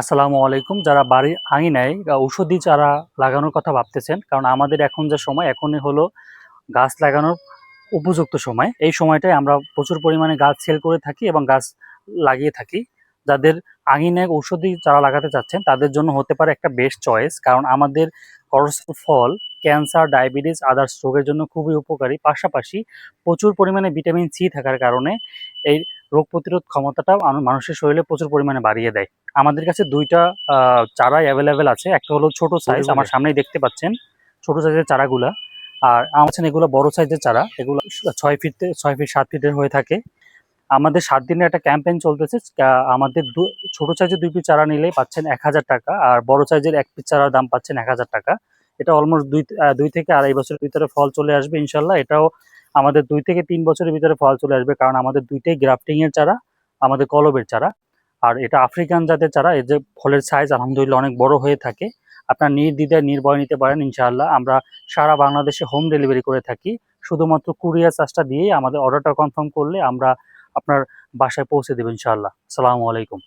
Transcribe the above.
আসসালামু আলাইকুম। যারা বাড়ির আঙিনায় ঔষধি চারা লাগানোর কথা ভাবতেছেন, কারণ আমাদের এখন যে সময়, এখনই হলো গাছ লাগানোর উপযুক্ত সময়। এই সময়টায় আমরা প্রচুর পরিমাণে গাছ সেল করে থাকি এবং গাছ লাগিয়ে থাকি। যাদের আঙিনায় ঔষধি চারা লাগাতে চাচ্ছেন, তাদের জন্য হতে পারে একটা বেস্ট চয়েস কারণ আমাদের করস ফল, ক্যান্সার, ডায়াবেটিস আদার্স রোগের জন্য খুবই উপকারী। পাশাপাশি প্রচুর পরিমাণে ভিটামিন সি থাকার কারণে এই রোগ প্রতিরোধ ক্ষমতাটা মানুষের শরীরে প্রচুর পরিমাণে বাড়িয়ে দেয়। আমাদের কাছে দুইটা চারাই অ্যাভেলেবেল আছে। একটা হলো ছোট সাইজ আমার সামনেই দেখতে পাচ্ছেন। ছোট সাইজের চারাগুলা। আর আমার এগুলো বড় সাইজের চারা। এগুলো ছয় ফিট ছয় ফিট সাত ফিটের হয়ে থাকে। আমাদের সাত দিনের একটা ক্যাম্পেইন চলতেছে। আমাদের দু- ছোট সাইজের দুই পিস চারা নিলেই পাচ্ছেন এক হাজার টাকা। আর বড় সাইজের এক পিস চারার দাম পাচ্ছেন এক হাজার টাকা। এটা অলমোস্ট দুই দুই থেকে আড়াই বছরের ভিতরে ফল চলে আসবে ইনশাল্লাহ। এটাও আমাদের দুই থেকে তিন বছরের ভিতরে ফল চলে আসবে, কারণ আমাদের দুইটাই গ্রাফটিং এর চারা, আমাদের কলবের চারা, আর এটা আফ্রিকান জাতের চারা, এর যে ফলের সাইজ আলহামদুলিল্লাহ অনেক বড় হয়ে থাকে। আপনার নির্দ্বিধায় নির্ভয় নিতে পারেন, ইনশাআল্লাহ। আমরা সারা বাংলাদেশে হোম ডেলিভারি করে থাকি। শুধুমাত্র কুরিয়ার চার্জটা দিয়েই আমাদের অর্ডারটা কনফার্ম করলে আমরা আপনার বাসায় পৌঁছে দেবো, ইনশাআল্লাহ। সালামু আলাইকুম।